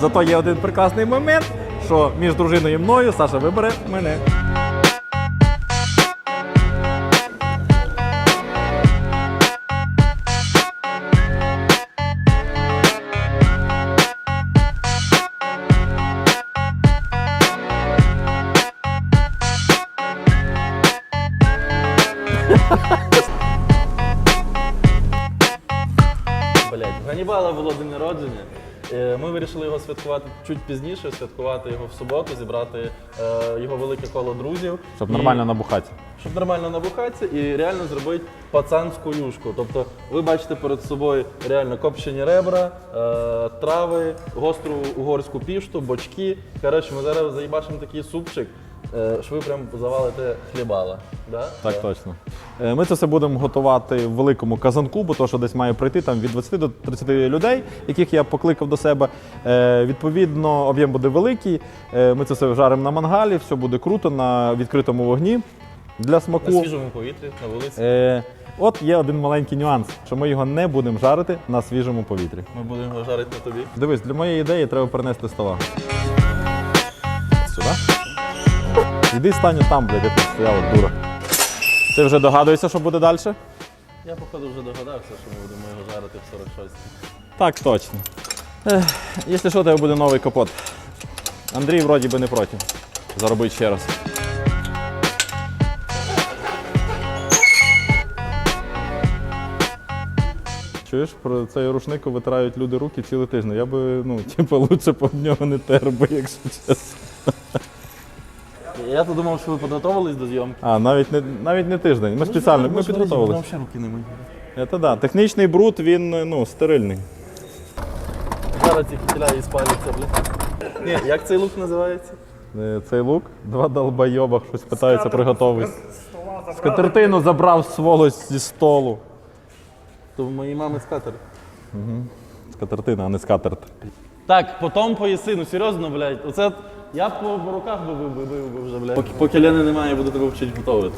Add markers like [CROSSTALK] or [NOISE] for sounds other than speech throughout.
Зато є один прекрасний момент, що між дружиною і мною Саша вибере мене. Блять, Ганібала було день народження. Вирішили його святкувати чуть пізніше, святкувати його в суботу, зібрати е, його велике коло друзів. Щоб І- нормально набухати. щоб нормально набухатися і реально зробити пацанську юшку. Тобто ви бачите перед собою реально копчені ребра, е, трави, гостру угорську пішту, бочки. Коротше, ми зараз заїбашимо такий супчик, що ви прям завалите хлібала. Да? Так Да. точно. Е, Ми це все будемо готувати в великому казанку, бо то, що десь має прийти там від 20 до 30 людей, яких я покликав до себе. Е, Відповідно, об'єм буде великий. Е, Ми це все жаримо на мангалі, все буде круто на відкритому вогні для смаку. На свіжому повітрі, на вулиці. Е, От є один маленький нюанс, що ми його не будемо жарити на свіжому повітрі. Ми будемо його жарити на тобі. Дивись, для моєї ідеї треба перенести стола. Сюди. Іди стань там, блядь, де ти стояла, дура. Ти вже догадуєшся, що буде далі? Я, походу, вже догадався, що ми будемо його жарити в 46 Так точно. Ех, якщо що, тебе буде новий капот. Андрій вроді би не проти. Заробить ще раз. Чуєш, про цей рушник витирають люди руки цілий тиждень. Я би, ну, [LAUGHS] типу, лучше б об нього не тер би, якщо чесно. Я то думав, що ви підготовились до зйомки. А, навіть не, навіть не тиждень. Ми спеціально, ми підготовилися. Нам ще руки не миють. Це да. Технічний бруд, він ну, стерильний. Зараз ці кітеля і спаляться, блядь. Ні, як цей лук називається? Е, Цей лук, два долбойоба щось питаються приготувати. Скатертину забрав сволоч зі столу. То в моїй мами скатер. Скатертина, а не скатерт. Так, потім поїси, ну серйозно, блядь. Оце я б по по руках би вибив би, би вже, блядь. Поки, поки Лени немає, я буду тебе вчити готувати.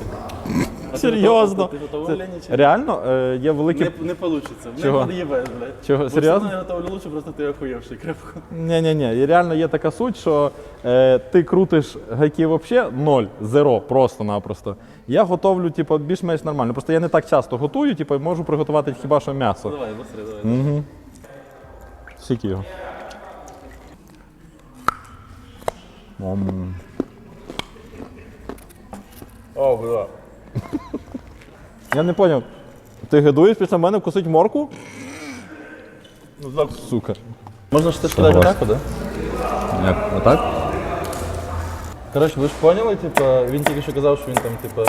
А ти Серйозно? Ти готовий, Це- Лені, чи? Реально, е, є великі. Не, не вийде. Чого? Не под'їбеш, блядь. Чого? Бо Серйозно? все одно я готовлю лучше, просто ти охуєвший крепко. Ні, ні, ні. І реально є така суть, що е, ти крутиш гайки взагалі ноль, зеро, просто-напросто. Я готовлю, типу, більш-менш нормально. Просто я не так часто готую, типу, можу приготувати хіба що м'ясо. Давай, быстрее, давай. Скільки його? О, бля. [LAUGHS] Я не зрозумів. Ти гидуєш після мене вкусить морку? Ну так. Сука. Можна ж теж кидати Согласен. отак, да? Як? Отак? Коротше, ви ж поняли, типа, він тільки що казав, що він там, типа,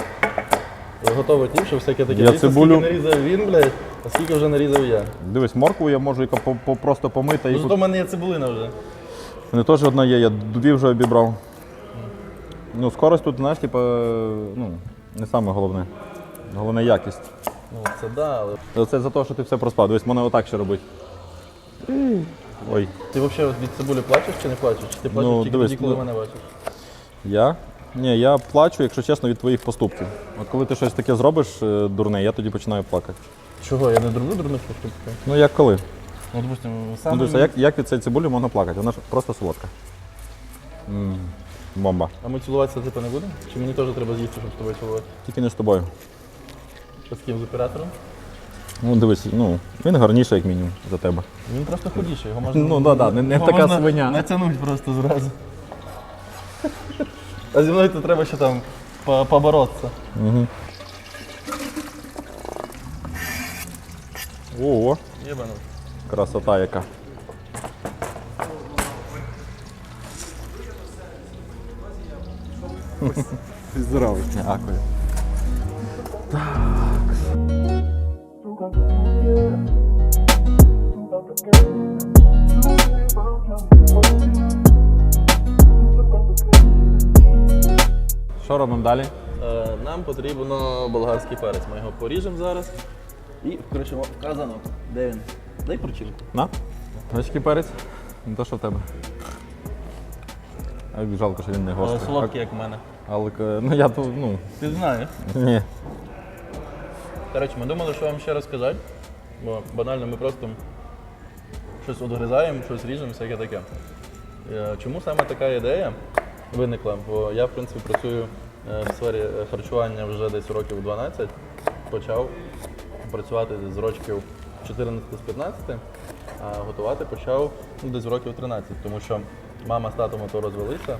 готовий тіп, що всяке таке. Я Дивіться, цибулю- Скільки нарізав він, блядь, а скільки вже нарізав я. Дивись, моркву я можу яка по- по- просто помити. Ну, І зато в мене є цибулина вже. Не теж одна є, я дві вже обібрав. Ну, скорость тут, знаєш, типу, ну, не саме головне. Головне якість. Ну, це да, але. Це за те, що ти все проспав. Дивись, мене отак ще робить. Ой. Ти взагалі від цибулі плачеш чи не плачеш? Чи ти плачеш Ну, тільки дивись, тоді, коли ну- мене бачиш? Я? Ні, я плачу, якщо чесно, від твоїх поступків. От коли ти щось таке зробиш е, дурне, я тоді починаю плакати. Чого? Я не дурну дурних поступків. Ну як коли? Ну, допустим, Ну, сам. дивись, а як, як від цієї цибулі можна плакати? Вона ж просто солодка. м бомба. А ми цілуватися типу не будемо? Чи мені теж треба з'їсти, щоб з тобою цілувати? Тільки не з тобою. Що з ким з оператором? Ну, дивись, ну, він гарніший, як мінімум, за тебе. Він просто худіший, його можна. Ну, да, да, не- не його така можна свиня. Натягнуть просто зразу. А зі мною то треба ще там по- поборотися. Ого, Єбану. Красота яка. Здравий. Дякую. Що робимо далі? Е, Нам потрібно болгарський перець. Ми його поріжемо зараз. І включимо в казанок. Де він? Дай причинку. На? Грецький перець? Не то, що в тебе. А жалко, що він не гострий. Солодкий, як в мене. Але, ну я то, ну, Ти знаєш. ні. Коротше, ми думали, що вам ще розказати. Бо банально ми просто щось одгризаємо, щось ріжемо, всяке таке. Е, Чому саме така ідея виникла? Бо я, в принципі, працюю е, в сфері е, харчування вже десь років 12. Почав працювати з років 14 з 15, а готувати почав ну, десь років 13, тому що мама з татом то розвелися,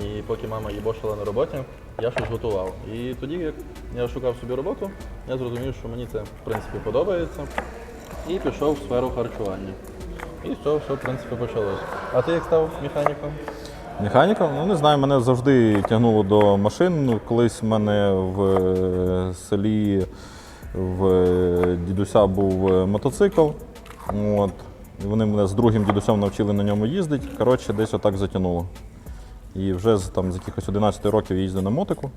і поки мама їбошила на роботі, я щось готував. І тоді, як я шукав собі роботу, я зрозумів, що мені це в принципі подобається, і пішов в сферу харчування. І з цього все, в принципі, почалось. А ти як став механіком? Механіка? Ну не знаю, мене завжди тягнуло до машин. Ну, Колись в мене в е, селі в е, дідуся був е, мотоцикл. От. Вони мене з другим дідусем навчили на ньому їздити. Коротше, десь отак затягнуло. І вже з, там, з якихось 11 років я їздив на мотику.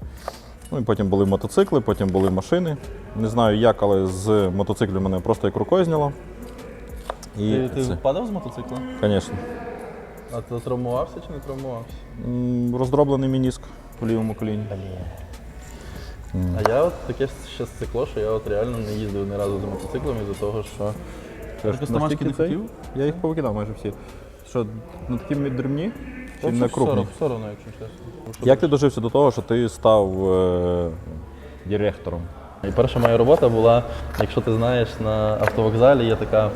Ну, і потім були мотоцикли, потім були машини. Не знаю як, але з мотоциклів мене просто як рукою зняло. І Ти, ти це, падав з мотоцикла? звісно. А ти травмувався чи не травмувався? М, Роздроблений мініск у лівому коліні. А я от таке ще стекло, що я от реально не їздив ні разу за мотоциклом із-за того, що. Ти не хотів? Я їх повикидав майже всі. Що, на такі дрібні чи на крупні? все одно, якщо чесно. Як ти дожився до того, що ти став е, директором? І перша моя робота була, якщо ти знаєш, на автовокзалі є така,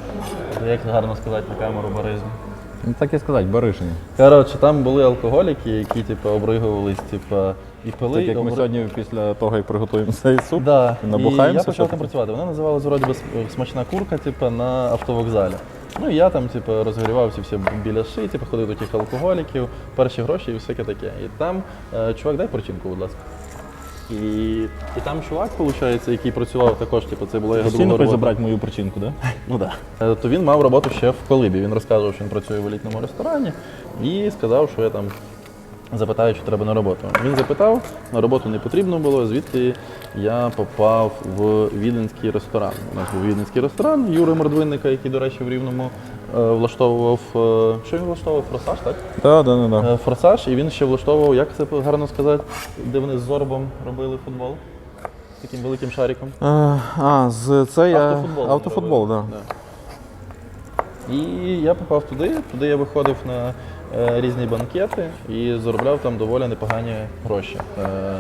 як гарно сказати на камеру баризм. Ну, так і сказати, Баришині. Коротше, там були алкоголіки, які типу, обригувались, типу, і пили. Так як і ми обри- сьогодні після того, як приготуємо цей суп, Да. І набухаємося. я почав там працювати. Вона називалась вроді би «См- смачна курка, типу, на автовокзалі. Ну і я там, типу, розігрівався всі біляши, типу, ходив до тих алкоголіків, перші гроші і всяке таке. І там, е, чувак, дай причинку, будь ласка. І, і там чувак, виходить, який працював також, типу, це була його друга Постійно робота. забрати мою причинку, так? Ну да. Е, То він мав роботу ще в Колибі. Він розказував, що він працює в елітному ресторані і сказав, що я там запитаю, чи треба на роботу. Він запитав, на роботу не потрібно було, звідти я попав в віденський ресторан. У нас був віденський ресторан Юри Мордвинника, який, до речі, в Рівному влаштовував. е, Що він влаштовував? Форсаж, так? Так, так, так. Е, Форсаж, і він ще влаштовував, як це гарно сказати, де вони з зорбом робили футбол. Таким великим шариком. А, з це я... Автофутбол. Автофутбол, так. Да. І я попав туди. Туди я виходив на е, різні банкети і заробляв там доволі непогані гроші. Е,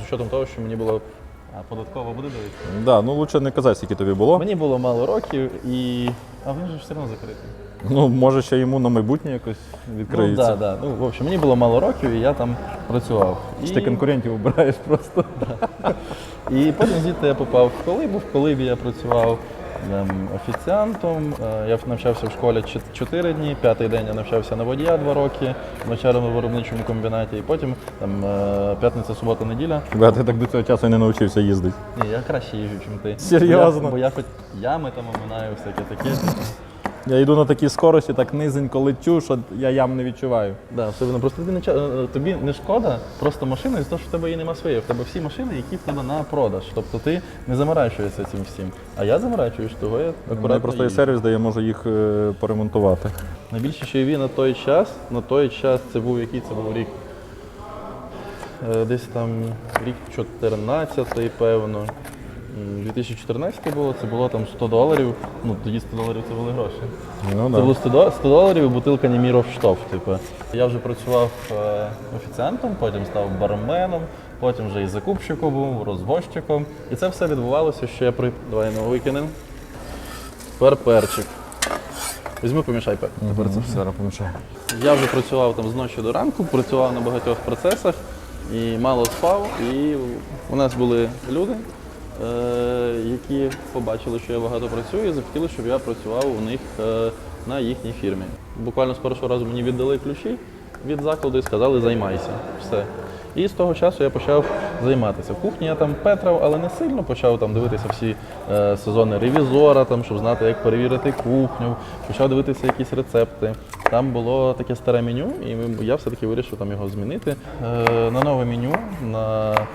з учетом того, що мені було. А податково буде дивитися? Да, ну лучше не казати, скільки тобі було. Мені було мало років і. А він же ж все одно закритий. Ну, може, ще йому на майбутнє якось Ну, да, да. ну, в общем, мені було мало років, і я там працював. І... Ти конкурентів обираєш просто? [LAUGHS] І потім звідти я попав в Колибу. В Колибі я працював офіціантом. Е, Я навчався в школі 4 дні, п'ятий день я навчався на водія 2 роки в навчальному виробничому комбінаті. І потім там е, п'ятниця, субота, неділя. Бо ти так до цього часу і не навчився їздити. Ні, я краще їжджу, ніж ти. Серйозно? Бо я, бо я хоч ями там оминаю, всяке таке. Я йду на такій скорості, так низенько лечу, що я ям не відчуваю. Да, особливо просто тобі не ча- е, тобі не шкода просто машина із того, що в тебе її нема своєї. В тебе всі машини, які в тебе на продаж. Тобто ти не заморачуєшся цим всім. А я заморачуюсь, того я У мене просто є їжджу. сервіс, де я можу їх е, поремонтувати. Найбільше що на той час, на той час це був який це був рік. Е, Десь там рік 14, певно. М, 2014 було, це було там 100 доларів. Ну тоді 100 доларів це були гроші. Ну, Це було 100 до- 100 доларів і бутилка Німіров штоф. Типу. Я вже працював е, офіціантом, потім став барменом, потім вже і закупщиком був, розвозчиком. І це все відбувалося ще при. Давай ну, викинемо. Тепер перчик. Візьми, помішай пер. Тепер це все. Я вже працював там з ночі до ранку, працював на багатьох процесах і мало спав. І у нас були люди, які побачили, що я багато працюю, і захотіли, щоб я працював у них е, на їхній фірмі. Буквально з першого разу мені віддали ключі від закладу і сказали займайся. Все. І з того часу я почав займатися. В кухні я там петрав, але не сильно почав там дивитися всі е, сезони ревізора, там, щоб знати, як перевірити кухню, почав дивитися якісь рецепти. Там було таке старе меню, і я все-таки вирішив там його змінити. Е, на нове меню, на е,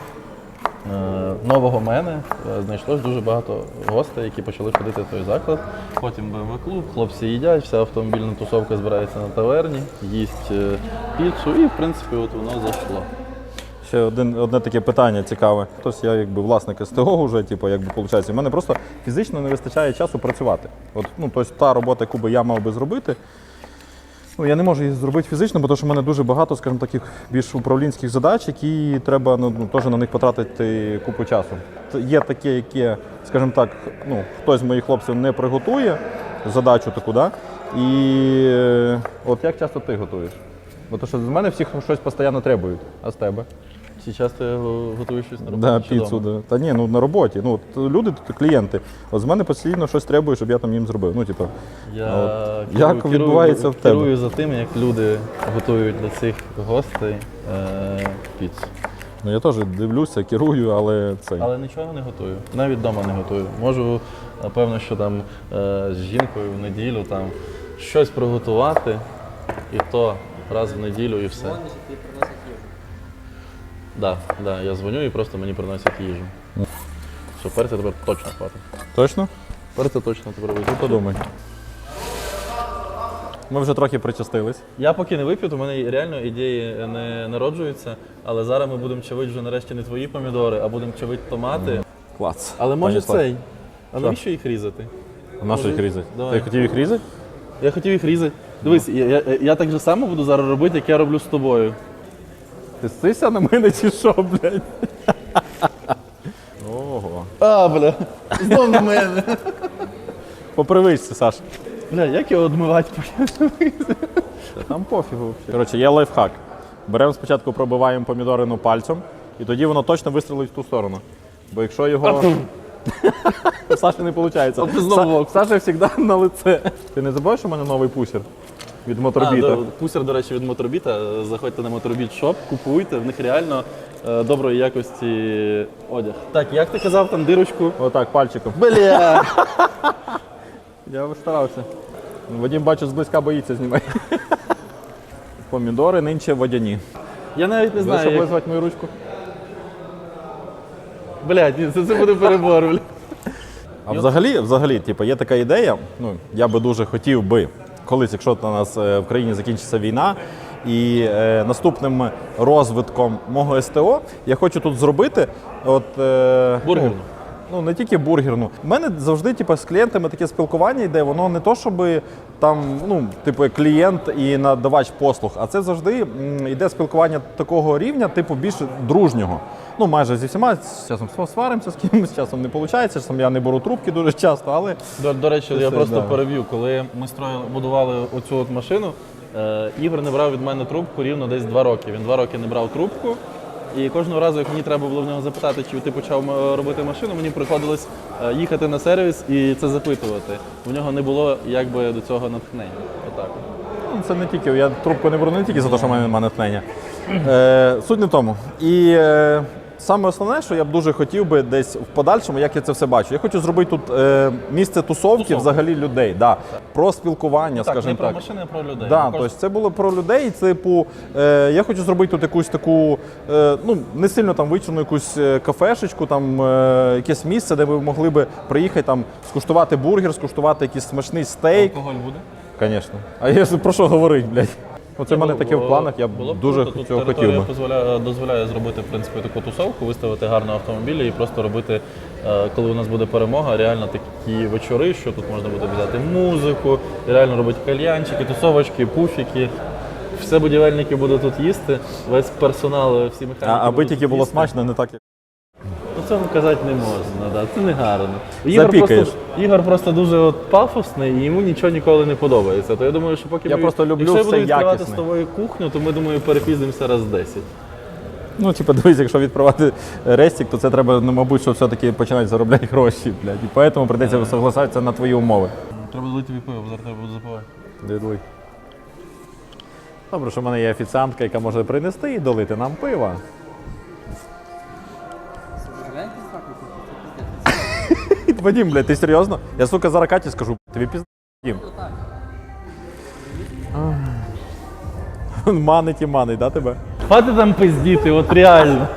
нового мене е, знайшлось дуже багато гостей, які почали ходити в той заклад. Потім БМВ клуб, хлопці їдять, вся автомобільна тусовка збирається на таверні, їсть е, піцу, і в принципі от воно зайшло. Ще один, одне таке питання цікаве. Тобто я якби власник СТО вже, типу, якби виходить, у мене просто фізично не вистачає часу працювати. От, ну, тобто та робота, яку би я мав би зробити, ну, я не можу її зробити фізично, бо що в мене дуже багато, скажімо, таких більш управлінських задач, які треба ну, ну, теж на них потратити купу часу. Є таке, яке, скажімо так, ну, хтось з моїх хлопців не приготує задачу таку, да? і е, от як часто ти готуєш? Бо то, що з мене всіх щось постійно требують, а з тебе? Чи часто я щось на роботі? Да, чи піцу, да. Та ні, ну на роботі. Ну, от люди, тут клієнти. От з мене постійно щось требує, щоб я там їм зробив. Ну, типу, Я от керую- як керую- відбувається в тебе? Керую за тим, як люди готують для цих гостей е, піцу. ну я теж дивлюся, керую, але це. Але нічого не готую. Навіть вдома не готую. Можу, напевно, що там е, з жінкою в неділю там щось приготувати, і то раз в неділю і все. Дзвониш і тобі приносять їжу. Да, да, я дзвоню і просто мені приносять їжу. Що перця тепер точно хватить. Точно? Перця точно тепер вийде. Подумай. Ми вже трохи причастились. Я поки не вип'ю, то в мене реально ідеї не народжуються, але зараз ми будемо чавити вже нарешті не твої помідори, а будемо чавити томати. Клас. Але може Понесла. цей. А Що? навіщо їх різати? А на що їх різати? давай. Ти хотів їх різати? Я хотів їх різати. Дивись, я, я, я так же само буду зараз робити, як я роблю з тобою. Ти ссися на мене чи що, блядь? Ого. А, бля, знов на мене. По привичці, Саш. Бля, як його одмивати поки? Там пофігу. Коротше, є лайфхак. Беремо спочатку, пробиваємо помідорину пальцем, і тоді воно точно вистрілить в ту сторону. Бо якщо його. У [LAUGHS] Саші не виходить. Саша завжди на лице. Ти не забуваєш, що в мене новий пусір від А, моторбіта? до, пусер, до речі, від моторбіта. Заходьте на моторбіт шоп, купуйте, в них реально е, доброї якості одяг. Так, як ти казав, там дирочку. Отак, пальчиком. Бля! [LAUGHS] Я старався. Вадим, бачу, зблизька боїться знімати. Помідори нинче водяні. Я навіть не знаю. щоб Як... визвати мою ручку? Блядь, ні, це, це буде перебор. А взагалі, взагалі, типу, є така ідея. Ну, я би дуже хотів би, колись, якщо на нас е, в країні закінчиться війна, і е, наступним розвитком мого СТО я хочу тут зробити. От, е, Бургерну. Ну, не тільки бургерну. У мене завжди, типу, з клієнтами таке спілкування йде, воно не то, щоб там, ну, типу, клієнт і надавач послуг, а це завжди йде спілкування такого рівня, типу, більш дружнього. Ну, майже зі всіма з часом сваримося з кимось, з часом не виходить, часом я не беру трубки дуже часто, але До, до речі, я це, просто да. переб'ю. Коли ми строїли, будували оцю от машину, е, Ігор не брав від мене трубку рівно десь два роки. Він два роки не брав трубку. І кожного разу, як мені треба було в нього запитати, чи ти почав робити машину, мені приходилось е, їхати на сервіс і це запитувати. У нього не було якби до цього натхнення. Отак. Ну, Це не тільки, я трубку не беру не тільки за те, що в мене немає натхнення. Е, суть не в тому. І е, саме основне, що я б дуже хотів би десь в подальшому, як я це все бачу. Я хочу зробити тут е, місце тусовки Тусовки. взагалі людей. Да. Про спілкування, Так, не скажімо про так. машини, а про людей. Да, Ну, кож- тобто це було про людей. Типу, е, я хочу зробити тут якусь таку, е, ну не сильно там вичурну якусь е, кафешечку, там е, якесь місце, де ви могли би приїхати там скуштувати бургер, скуштувати якийсь смачний стейк. Алкоголь буде? Звісно. А я про що говорить, блядь? Оце в мене таке в планах, я б дуже круто. Тут цього хотів би. Дозволяє, дозволяє зробити в принципі таку тусовку, виставити гарно автомобілі і просто робити, е, коли у нас буде перемога, реально такі вечори, що тут можна буде взяти музику, реально робити кальянчики, тусовочки, пуфіки. Все будівельники будуть тут їсти, весь персонал, всі механіки. А, аби будуть тільки тут було їсти. смачно, не так як. Цього казати не можна, да. це не гарно. Ігор Запікаєш. просто, Ігор просто дуже от пафосний і йому нічого ніколи не подобається. То я думаю, що поки Я ми, просто люблю якщо я буду відкривати якісне. з тобою кухню, то ми думаю, перепіздимося раз 10. Ну, типу, дивись, якщо відкривати рестік, то це треба, ну, мабуть, що все-таки починати заробляти гроші, блядь. І тому прийдеться согласатися на твої умови. Треба долити тобі пиво, зараз треба буде запивати. Дідуй. Добре, що в мене є офіціантка, яка може принести і долити нам пива. [LAUGHS] Вадим, блядь, ти серйозно? Я, сука, зараз Каті скажу, тобі пізда. Вадим. Манить і манить, да, тебе? Хватить там пиздіти, от реально.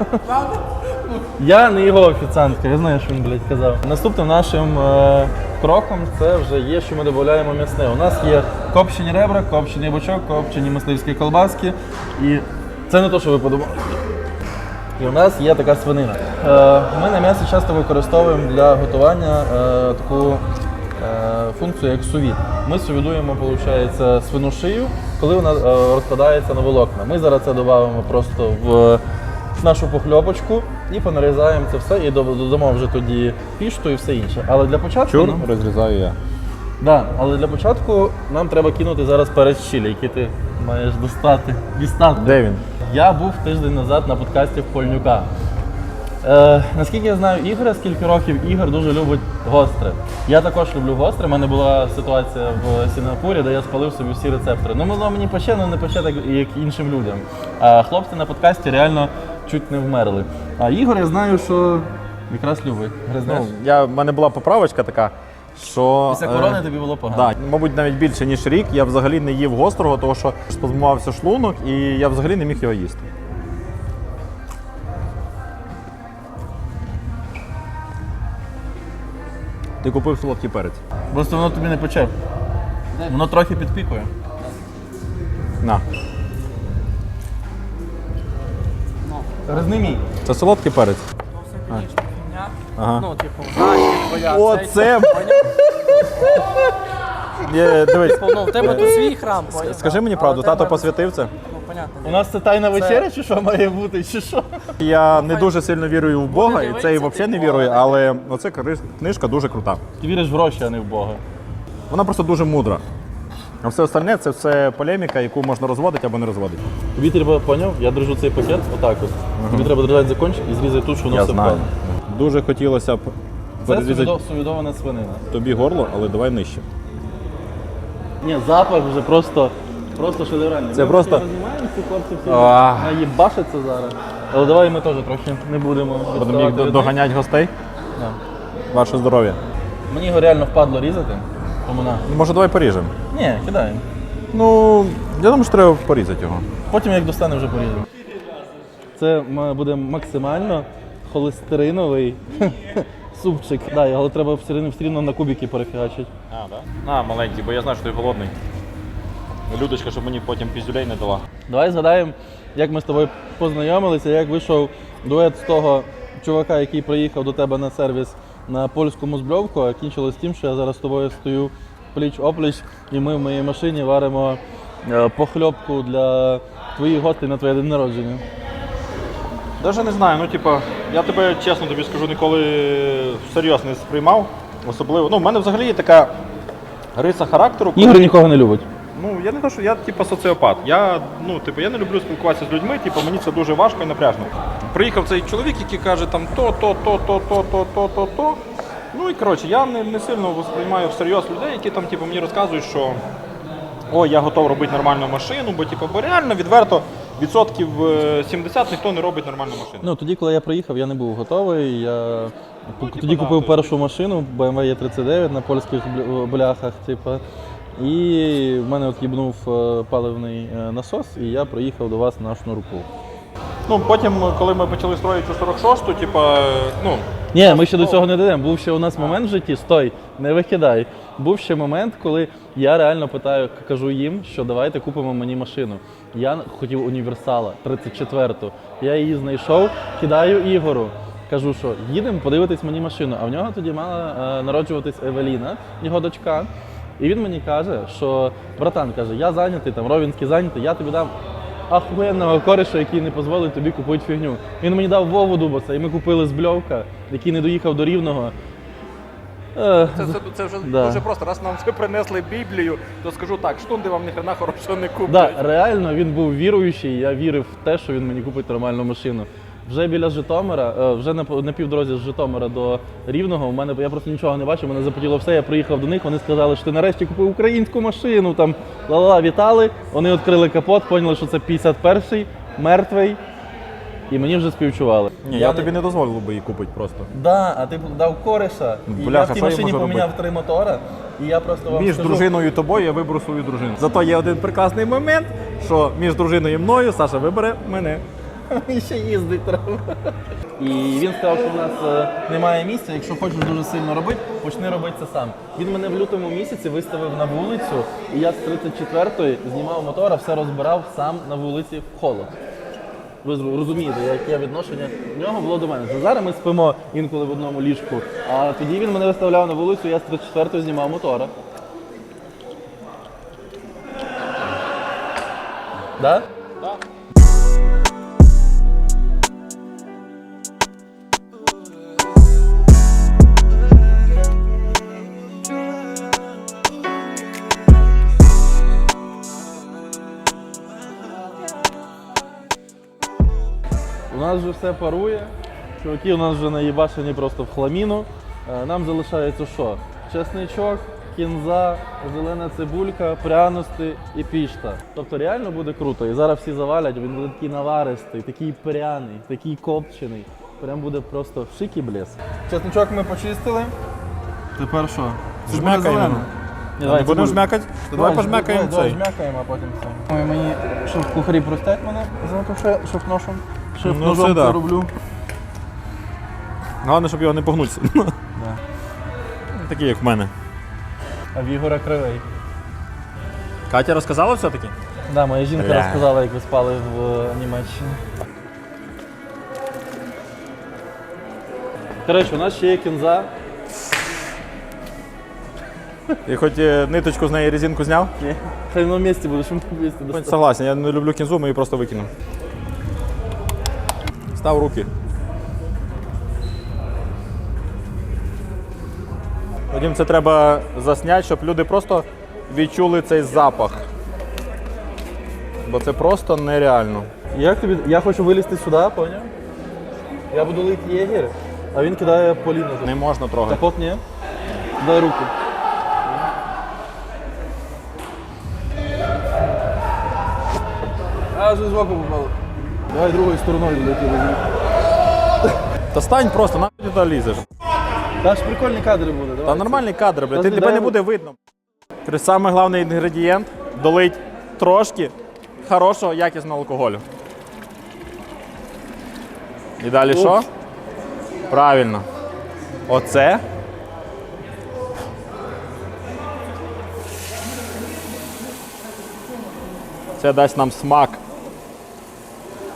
Я не його офіціантка, я знаю, що він, блядь, казав. Наступним нашим е, кроком це вже є, що ми додаємо м'ясне. У нас є копчені ребра, копчений бочок, копчені мисливські колбаски. І це не те, що ви подумали. І у нас є така свинина. Е, Ми на м'ясі часто використовуємо для готування е, таку е, функцію, як сувіт. Ми сувідуємо, виходить, свину шию, коли вона розкладається на волокна. Ми зараз це додаємо просто в нашу похльопочку і понарізаємо це все і додамо вже тоді пішту і все інше. Але для початку Чур, розрізаю я. Да, але для початку нам треба кинути зараз перець чилі, який ти маєш достати. Дістати. Де він? Я був тиждень назад на подкасті в Польнюка. Е, наскільки я знаю Ігоря, скільки років Ігор дуже любить гостре. Я також люблю гостре. У мене була ситуація в Сінгапурі, де я спалив собі всі рецептори. Ну, воно мені пече, але не пече так, як іншим людям. А хлопці на подкасті реально чуть не вмерли. А Ігор, я знаю, що якраз любить. Гризнеш. Ну, я, в мене була поправочка така, що. Після е, корони тобі було погано. Да, мабуть, навіть більше, ніж рік. Я взагалі не їв гострого, тому що спазмувався шлунок і я взагалі не міг його їсти. Ти купив солодкий перець. Просто воно тобі не пече. Воно трохи підпікує. На. Гризни. Це солодкий перець. Ага. Ну, типу, знаєш, твоя. Оце. Ні, Дивись, Типу, ну, в тебе тут свій храм, поняв? скажи мені правду, тебе- тато посвятив це. Ну, понятно. У нас це тайна вечеря, чи що має бути, чи що? Я не дуже сильно вірую в Бога, і це і взагалі не типу, вірую, але оця кри- книжка дуже крута. Ти віриш в гроші, а не в Бога. Вона просто дуже мудра. А все остальне це все полеміка, яку можна розводити або не розводити. Тобі треба, поняв? Я держу цей пакет отак от. Тобі треба держати за кончик і зрізати тут, що воно Я все знаю. Дуже хотілося б Це перерізати сувідована свинина. тобі горло, але давай нижче. Ні, запах вже просто, просто шедевральний. Це Ми просто- всі рознімаємо, хлопці всі наїбашаться зараз. Але давай ми теж трохи не будемо. Будемо їх відставати до- від доганяти гостей. них. Ваше здоров'я. Мені його реально впадло різати. Тому на. Ну, Може, давай поріжемо. Ні, кидаємо. Ну, я думаю, що треба порізати його. Потім як достане вже поріжемо. Це м- буде максимально холестериновий [LAUGHS] супчик. Да, але треба все рівно- все рівно на кубики перефігачити. А, так? На, маленький, бо я знаю, що ти голодний. Людочка, щоб мені потім піздюлей не дала. Давай згадаємо, як ми з тобою познайомилися, як вийшов дует з того чувака, який приїхав до тебе на сервіс на польському збльовку, а кінчилось тим, що я зараз з тобою стою пліч опліч, і ми в моїй машині варимо е, похльопку для твоїх гостей на твоє день народження. Даже не знаю, ну типа, я тебе чесно тобі скажу, ніколи всерйоз не сприймав. Особливо. Ну, в мене взагалі є така риса характеру. коли- нікого не любить. Ну, я не те, що я типу соціопат. Я, ну, типу, я не люблю спілкуватися з людьми, типу, мені це дуже важко і напряжно. Приїхав цей чоловік, який каже там то, то, то, то, то, то, то, то, то. Ну і коротше, я не, не сильно сприймаю всерйоз людей, які там, типу, мені розказують, що о, я готов робити нормальну машину, бо типу, бо реально відверто відсотків е, 70 ніхто не робить нормальну машину. Ну тоді, коли я приїхав, я не був готовий. Я типу, тоді да, купив то- першу машину BMW E39 на польських бляхах, типу. І в мене от їбнув е, паливний е, насос, і я приїхав до вас на шнурку. Ну, потім, коли ми почали строїти цю 46-ту, типу, ну, Ні, ми ще до цього не дійдемо. Був ще у нас момент в житті, стой, не викидай. Був ще момент, коли я реально питаю, кажу їм, що давайте купимо мені машину. Я хотів універсала 34-ту. Я її знайшов, кидаю Ігору. Кажу, що їдемо подивитись мені машину. А в нього тоді мала е, народжуватись Евеліна, його дочка. І він мені каже, що братан каже, я зайнятий, там Ровінський зайнятий, я тобі дам ахуєнного кореша, який не дозволить тобі купити фігню. Він мені дав Вову Дубаса, і ми купили з Бльовка, який не доїхав до Рівного. Е, Це, це, це вже Да. дуже просто. Раз нам це принесли Біблію, то скажу так, штунди вам ніхрена хорошого не куплять. Да, реально він був віруючий, я вірив в те, що він мені купить нормальну машину. Вже біля Житомира, е, вже на, півдорозі з Житомира до Рівного, у мене я просто нічого не бачив, мене запотіло все. Я приїхав до них, вони сказали, що ти нарешті купив українську машину. Там ла-ла, вітали. Вони відкрили капот, поняли, що це 51-й, мертвий. І мені вже співчували. Ні, я, тобі не дозволив би її купити просто. Да, а ти б дав кореша. І я в тій машині поміняв робити? три мотора, і я просто вам Між скажу, дружиною і тобою я виберу свою дружину. Зато є один прекрасний момент, що між дружиною і мною Саша вибере мене. І ще їздить треба. І він сказав, що в нас е, немає місця. Якщо хочеш дуже сильно робити, почни робити це сам. Він мене в лютому місяці виставив на вулицю, і я з 34-ї знімав мотора, все розбирав сам на вулиці в холод. ви розумієте, яке відношення в нього було до мене. Зараз ми спимо інколи в одному ліжку, а тоді він мене виставляв на вулицю, я з 34-ї знімав мотора. Да? Нас вже все парує. Чуваки у нас вже наїбашені просто в хламіну. Е, Нам залишається що? Чесничок, кінза, зелена цибулька, пряності і пішта. Тобто реально буде круто. І зараз всі завалять, він буде такий наваристий, такий пряний, такий копчений. Прям буде просто шик і блеск. Чесничок ми почистили. Тепер що? Жмякаємо. Не будемо жмякати? Давай пожмякаємо цей. Жмякаємо, а потім це. Ой, мені шеф-кухарі простять мене за те, що я шеф-ножом. Ну, Шеф-ножом це да. роблю. Головне, щоб його не погнутися. [LAUGHS] Такий, як в мене. А в Ігора кривий. Катя розказала все-таки? Да, моя жінка Бля. розказала, як ви спали в е, Німеччині. Коротше, у нас ще є кінза. Ти хоч е, ниточку з неї резинку зняв? Ні, Хай на місці буде, що ми місці. Согласен, я не люблю кінзу, ми її просто викинемо. Став руки. Потім це треба засняти, щоб люди просто відчули цей запах. Бо це просто нереально. Як тобі? Я хочу вилізти сюди, поняв? Я буду лити єгір, а він кидає поліну. Не можна трогати. Так от ні. Дай руку. А, з боку попало. Давай другою стороною летіли. Та стань просто, на ти туди лізеш. Та ж прикольні кадри буде, давай. Та нормальний кадр, блядь. Ти, Та тебе не дай- буде видно. Саме головний інгредієнт долить трошки хорошого якісного алкоголю. І далі що? Правильно. Оце. Це дасть нам смак.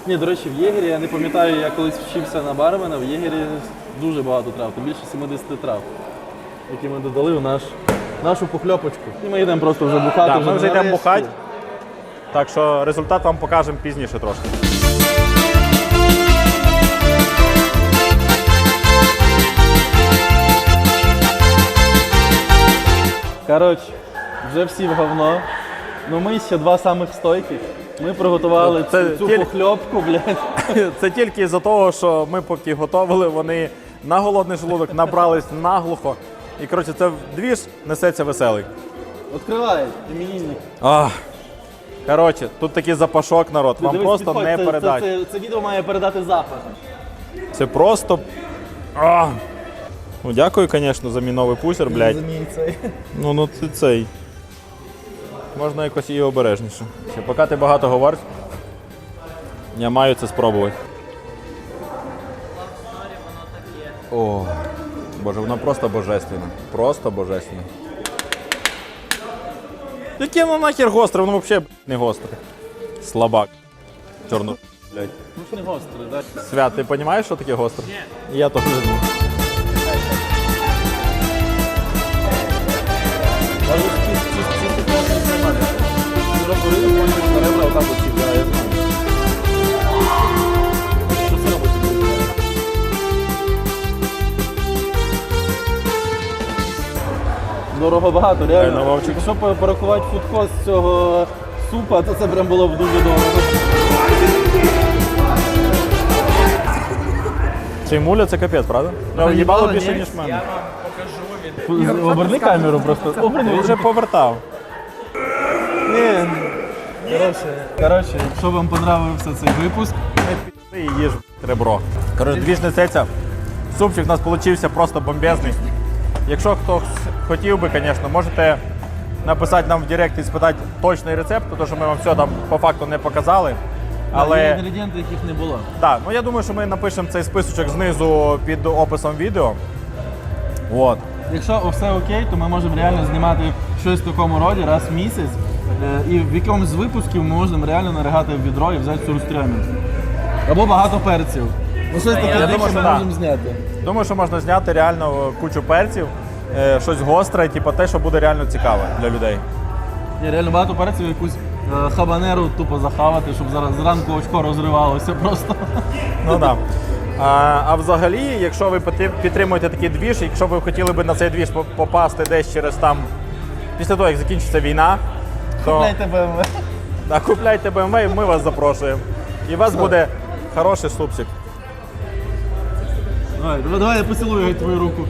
Ні, до речі, в Єгері я не пам'ятаю, я колись вчився на бармена, в Єгері дуже багато трав, то більше 70 трав, які ми додали в наш, нашу похльопочку. І ми йдемо просто вже бухати. Так, ми вже йдемо нарешті. бухати. Так що результат вам покажемо пізніше трошки. Коротше, вже всі в говно. Ну ми ще два самих стойких. Ми приготували Це цю, цю тіль- похльопку, блядь. [LAUGHS] Це тільки із-за того, що ми поки готували, вони на голодний желудок набрались наглухо. І коротше, це двіж несеться веселий. Відкривай, іменинник. Ах. Коротше, тут такий запашок, народ. Вам Дивись, просто підходь, не це, передати. Це, це, це відео має передати запах. Це просто. Ах. Ну, дякую, звісно, за мій новий пусер, блядь. Цей. Ну, ну це цей. Можна якось і обережніше. Ще поки ти багато говориш, я маю це спробувати. О, боже, воно просто божественно. Просто божественно. Яке воно нахер гостре, воно взагалі не гостре. Слабак. Чорно. Блядь. Ну не гострий, так? Свят, ти розумієш, що таке гостре? Ні. Я теж не Ну, розбори, понял, на ребра отак от сідає. Що це робить? Дорого багато, реально. Вовчик. Якщо порахувати фудкост цього супа, то це прям було б дуже дорого. Цей муля це капець, правда? Та Їбало їбало, більше, ніж в мене. Оберни камеру просто. Оберни. Він вже повертав. Коротше, коротше, якщо вам понравився цей випуск, і їж ребро. Коротше, дві ж несеться. Супчик у нас вийшов просто бомбезний. Якщо хто хотів би, звісно, можете написати нам в Директ і спитати точний рецепт, тому що ми вам все там по факту не показали. але Але інгредієнти яких не було. так, ну я думаю, що ми напишемо цей списочок знизу під описом відео. От. Якщо все окей, то ми можемо реально знімати щось в такому роді раз в місяць. Е, І в якомусь з випусків ми можемо реально наригати в відро і взяти цю розстрімінг. Або багато перців. Ну щось таке думаю, що ми да. можемо зняти. Думаю, що можна зняти реально кучу перців, е, щось гостре, типу те, що буде реально цікаве для людей. Ні, реально багато перців, якусь е, хабанеру тупо захавати, щоб зараз зранку очко розривалося просто. Ну да. А, а взагалі, якщо ви підтри- підтримуєте такий двіж, якщо ви хотіли би на цей двіж по- попасти десь через там, після того, як закінчиться війна, Купляйте БМВ. да, купляйте БМВ, і ми вас запрошуємо. І у вас буде хороший супчик. Давай, давай, давай я поцілую твою руку.